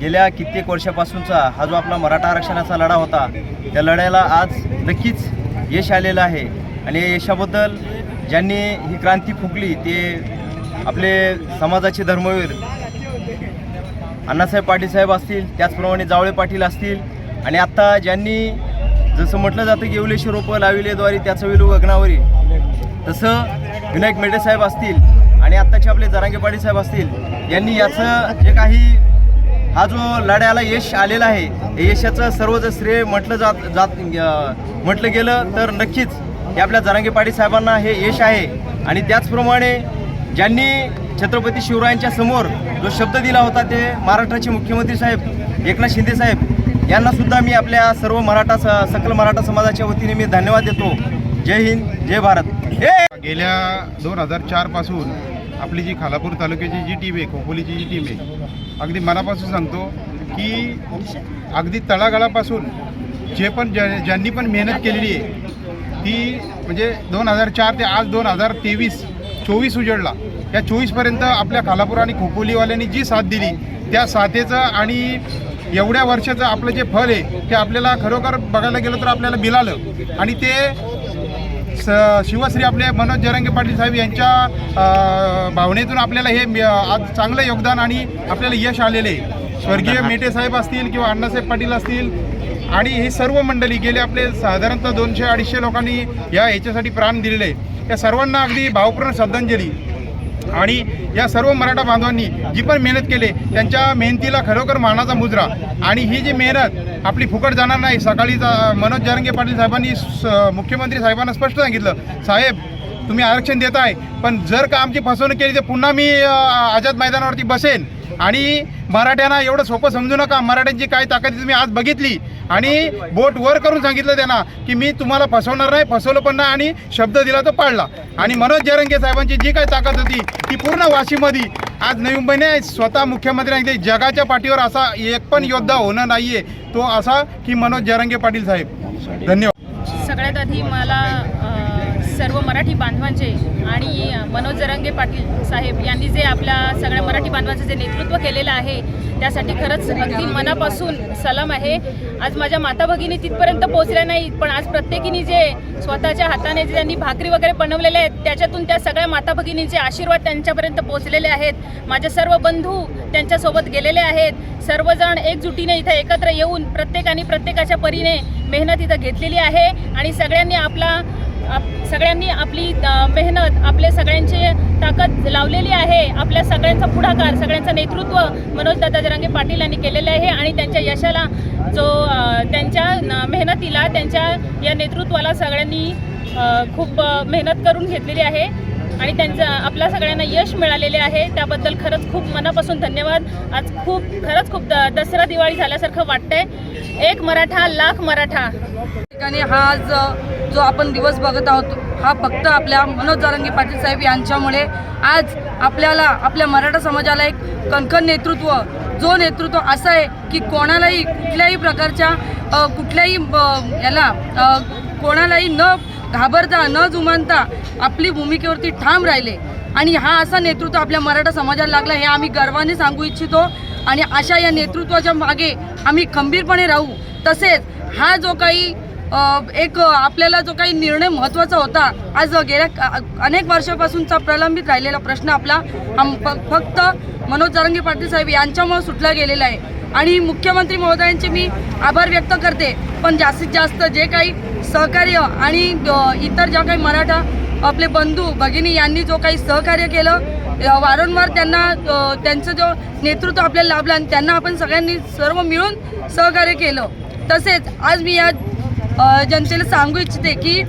गेल्या कित्येक वर्षापासूनचा हा जो आपला मराठा आरक्षणाचा लढा होता त्या लढ्याला आज नक्कीच यश आलेलं आहे. आणि या यशाबद्दल ज्यांनी ही क्रांती फुकली ते आपले समाजाचे धर्मवीर अण्णासाहेब पाटील साहेब असतील त्याचप्रमाणे जावळे पाटील असतील. आणि आत्ता ज्यांनी जसं म्हटलं जातं की येवलेशी रोपं लाविलेद्वारे त्याचं विलू गगनावरी तसं विनायक मेढे साहेब असतील आणि आत्ताचे आपले जरांगे पाटील साहेब असतील यांनी याचं जे काही हा जो लढ्याला यश आलेला आहे यशाचं सर्व जर श्रेय म्हटलं जात जात म्हटलं गेलं तर नक्कीच हे आपल्या जरांगे पाटील साहेबांना हे यश आहे. आणि त्याचप्रमाणे ज्यांनी छत्रपती शिवरायांच्या समोर जो शब्द दिला होता ते महाराष्ट्राचे मुख्यमंत्री साहेब एकनाथ शिंदे साहेब यांना सुद्धा मी आपल्या सर्व मराठा स- सकल मराठा समाजाच्या वतीने मी धन्यवाद देतो. जय हिंद जय भारत. हे गेल्या दोन हजार चारपासून आपली जी खालापूर तालुक्याची जी टीम आहे खोपोलीची जी टीम आहे अगदी मनापासून सांगतो की अगदी तळागाळापासून जे पण ज्या ज्यांनी पण मेहनत केलेली आहे ती म्हणजे दोन हजार चार ते आज दोन हजार तेवीस चोवीस उजडला या चोवीसपर्यंत आपल्या खालापूर आणि खोपोलीवाल्यांनी जी साथ दिली त्या साथेचं आणि एवढ्या वर्षाचं आपलं जे फल आहे ते आपल्याला खरोखर बघायला गेलं तर आपल्याला मिळालं आणि ते स शिवश्री आपले मनोज जरंगे पाटील साहेब यांच्या भावनेतून आपल्याला हे आज चांगलं योगदान आणि आपल्याला यश आलेले स्वर्गीय मेटे साहेब असतील किंवा अण्णासाहेब पाटील असतील आणि ही सर्व मंडळी गेले आपले साधारणतः दोनशे अडीचशे लोकांनी या ह्याच्यासाठी प्राण दिलेले आहे. या सर्वांना अगदी भावपूर्ण श्रद्धांजली. आणि या सर्व मराठा बांधवांनी जी पण मेहनत केली त्यांच्या मेहनतीला खरोखर मानाचा मुजरा. आणि ही जी मेहनत आपली फुकट जाणार नाही सकाळी मनोज जरंगे पाटील साहेबांनी स- मुख्यमंत्री साहेबांना स्पष्ट सांगितलं साहेब तुम्ही आरक्षण देत आहे पण जर का आमची फसवणूक केली तर पुन्हा मी आझाद मैदानावरती बसेन. आणि मराठ्यांना एवढं सोपं समजू नका. मराठ्यांची काय ताकद तुम्ही आज बघितली. आणि बोट वर करून सांगितलं त्यांना की मी तुम्हाला फसवणार नाही फसवलं पण नाही आणि शब्द दिला तो पाळला आणि मनोज जरंगे साहेबांची जी काय ताकद होती ती पूर्ण वाशीमध्ये. आज नवी मुंबईने स्वतः मुख्यमंत्री जगाच्या पाठीवर असा एक पण योद्धा होणं नाहीये. तो असा की मनोज जरंगे पाटील साहेब. धन्यवाद. सगळ्यात आधी मला सर्व मराठी बांधवांचे आणि मनोज जरंगे पाटील साहेब यांनी जे आपल्या सगळ्या मराठी बांधवांचं जे नेतृत्व केलेलं आहे त्यासाठी खरंच अगदी मनापासून सलाम आहे. आज माझ्या माता भगिनी तिथपर्यंत पोहोचल्या नाहीत पण आज प्रत्येकीने जे स्वतःच्या हाताने जे त्यांनी भाकरी वगैरे बनवलेल्या आहेत त्याच्यातून त्या सगळ्या माता भगिनींचे आशीर्वाद त्यांच्यापर्यंत पोहोचलेले आहेत. माझे सर्व बंधू त्यांच्यासोबत गेलेले आहेत. सर्वजण एकजुटीने इथं एकत्र येऊन प्रत्येकाने प्रत्येकाच्या परीने मेहनत इथं घेतलेली आहे आणि सगळ्यांनी आपला आप सगळ्यांनी आपली मेहनत आपले सगळ्यांचे ताकद लावलेली आहे. आपल्या सगळ्यांचा पुढाकार सगळ्यांचं नेतृत्व मनोज दादा जरांगे पाटील यांनी केलेलं आहे आणि त्यांच्या यशाला जो त्यांच्या मेहनतीला त्यांच्या या नेतृत्वाला सगळ्यांनी खूप मेहनत करून घेतलेली आहे आणि त्यांचं आपल्या सगळ्यांना यश मिळालेले आहे. त्याबद्दल खरंच खूप मनापासून धन्यवाद. आज खूप खरंच खूप द दसरा दिवाळी झाल्यासारखं वाटतंय. एक मराठा लाख मराठा. ठिकाणी हा आज जो आपण दिवस बघत आहोत हा फक्त आपल्या मनोज जारंगी पाटील साहेब यांच्यामुळे. आज आपल्याला आपल्या मराठा समाजाला एक कणखर नेतृत्व जो नेतृत्व असं आहे की कोणालाही कुठल्याही प्रकारच्या कुठल्याही याला कोणालाही न घाबरता न जुमानता आपली भूमिकेवरती ठाम राहिले. आणि हा असा नेतृत्व आपल्या मराठा समाजाला लागला हे आम्ही गर्वाने सांगू इच्छितो. आणि अशा या नेतृत्वाच्या मागे आम्ही खंबीरपणे राहू. तसेच हा जो काही एक आपल्याला जो काही निर्णय महत्त्वाचा होता आज गेल्या अनेक वर्षापासूनचा प्रलंबित राहिलेला प्रश्न आपला फक्त मनोज जारंगे पाटील साहेब यांच्यामुळे सुटला गेलेला आहे. आणि मुख्यमंत्री महोदयांचे मी आभार व्यक्त करते. पण जास्तीत जास्त जे काही सहकार्य आणि इतर ज्या काही मराठा आपले बंधू भगिनी यांनी जो काही सहकार्य केलं वारंवार त्यांना त्यांचं जो नेतृत्व आपल्याला लाभलं आणि त्यांना आपण सगळ्यांनी सर्व मिळून सहकार्य केलं. तसेच आज मी या जनतेला सांगू इच्छिते की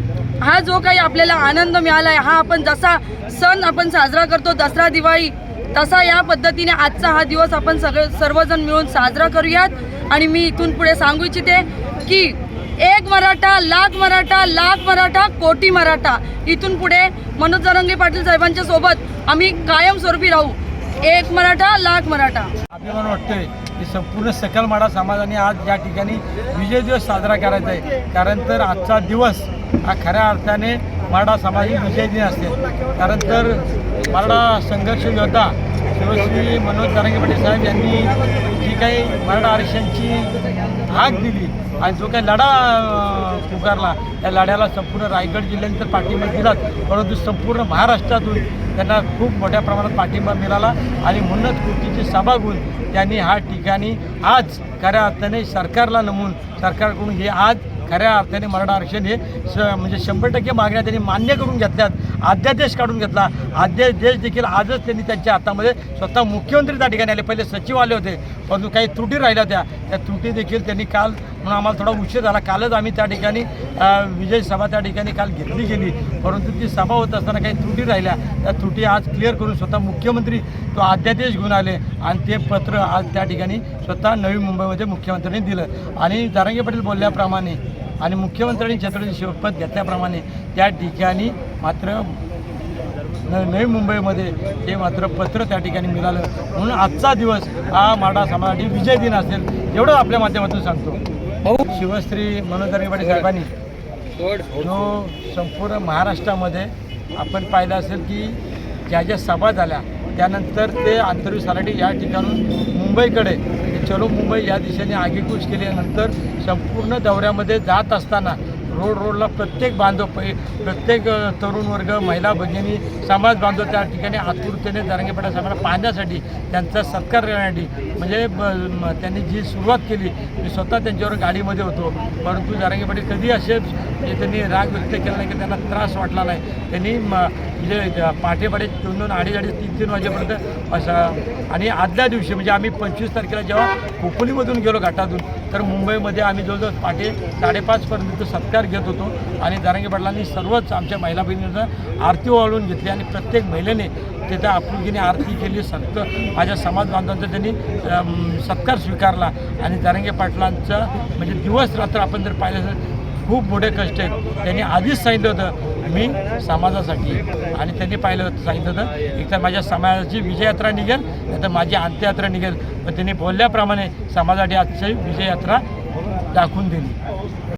हा जो काही आपल्याला आनंद मिळाला आहे हा आपण जसा सण आपण साजरा करतो दसरा दिवाळी तसा या पद्धतीने आजचा हा दिवस आपण सगळे सर्वजण मिळून साजरा करूयात. आणि मी इथून पुढे सांगू इच्छिते की एक मराठा लाख मराठा लाख मराठा कोटी मराठा इथून पुढे मनोज जरंगे पाटील साहेबांच्या सोबत आम्ही कायमस्वरूपी राहू. एक मराठा लाख मराठा. अभिमान वाटतोय की संपूर्ण सकल माडा समाजाने आज या ठिकाणी विजय दिवस साजरा करायचा आहे. कारण तर आजचा दिवस हा खऱ्या अर्थाने माडा समाज विजय दिन असते. कारण तर मराठा संघर्ष योद्धा शिवश्री मनोज जरांगे पाटील साहेब यांनी जी काही मराठा आरक्षणची हाक दिली आणि जो काही लढा पुकारला त्या लढ्याला संपूर्ण रायगड जिल्ह्याने तर पाठिंबा दिलाच परंतु संपूर्ण महाराष्ट्रातून त्यांना खूप मोठ्या प्रमाणात पाठिंबा मिळाला आणि म्हणूनच कृतीची सभा घेऊन त्यांनी हा ठिकाणी आज खऱ्या अर्थाने सरकारला नमून सरकारकडून हे आज खऱ्या अर्थाने मराठा आरक्षण हे स म्हणजे शंभर टक्के मागण्या त्यांनी मान्य करून घेतल्यात अध्यादेश काढून घेतला. अध्यादेश देखील आजच त्यांनी त्यांच्या हातामध्ये स्वतः मुख्यमंत्री त्या ठिकाणी आले. पहिले सचिव आले होते परंतु काही त्रुटी राहिल्या होत्या. त्या त्रुटी देखील त्यांनी काल म्हणून आम्हाला थोडा उशीर झाला. कालच आम्ही त्या ठिकाणी विजय सभा त्या ठिकाणी काल घेतली गेली. परंतु ती सभा होत असताना काही त्रुटी राहिल्या. त्या त्रुटी आज क्लिअर करून स्वतः मुख्यमंत्री तो अध्यादेश घेऊन आले आणि ते पत्र आज त्या ठिकाणी स्वतः नवी मुंबईमध्ये मुख्यमंत्र्यांनी दिलं. आणि जारंगे पाटील बोलल्याप्रमाणे आणि मुख्यमंत्र्यांनी छत्रपती शपथ घेतल्याप्रमाणे त्या ठिकाणी मात्र न नवी मुंबईमध्ये हे मात्र पत्र त्या ठिकाणी मिळालं. म्हणून आजचा दिवस हा माडा समाजासाठी विजय दिन असेल एवढं आपल्या माध्यमातून सांगतो. शिवश्री मनोज दर्गे पाटील साहेबांनी जो संपूर्ण महाराष्ट्रामध्ये आपण पाहिलं असेल की ज्या ज्या सभा झाल्या त्यानंतर ते आंतरविसासाठी या ठिकाणून मुंबईकडे चलो मुंबई या दिशेने आगेकूच केल्यानंतर संपूर्ण दौऱ्यामध्ये जात असताना रोड रोडला प्रत्येक बांधव पै प्रत्येक तरुण वर्ग महिला भगिनी समाज बांधव त्या ठिकाणी आतुरतेने जरांगेपाड्या साहेबांना पाहण्यासाठी त्यांचा सत्कार करण्यासाठी म्हणजे ब- त्यांनी जी सुरुवात केली मी स्वतः त्यांच्यावर गाडीमध्ये होतो. परंतु जारंगे कधी असे म्हणजे त्यांनी राग व्यक्त केला नाही की त्यांना त्रास वाटला नाही. त्यांनी म्हणजे पाठेपाठे दोन दोन अडीच अडीच तीन तीन वाजेपर्यंत असा आणि आदल्या दिवशी म्हणजे आम्ही पंचवीस तारखेला जेव्हा खोपोलीमधून गेलो घाटातून तर मुंबईमध्ये आम्ही जवळजवळ पाठे साडेपाचपर्यंत सत्कार घेत होतो आणि दारंगी पाटलांनी सर्वच आमच्या महिला बहिणींचं आरती ओवाळून घेतली आणि प्रत्येक महिलेने तिथं आपुलकीने आरती केली सक्त माझ्या समाज बांधवांचा त्यांनी सत्कार स्वीकारला आणि दारंगे पाटलांचा म्हणजे दिवस रात्र आपण जर पाहिलं तर खूप मोठे कष्ट आहेत. त्यांनी आधीच सांगितलं होतं मी समाजासाठी. आणि त्यांनी पाहिलं होतं सांगितलं होतं एक तर माझ्या समाजाची विजययात्रा निघेल नाही तर माझी अंत्ययात्रा निघेल. पण त्यांनी बोलल्याप्रमाणे समाजासाठी आजची विजययात्रा दाखवून दिली.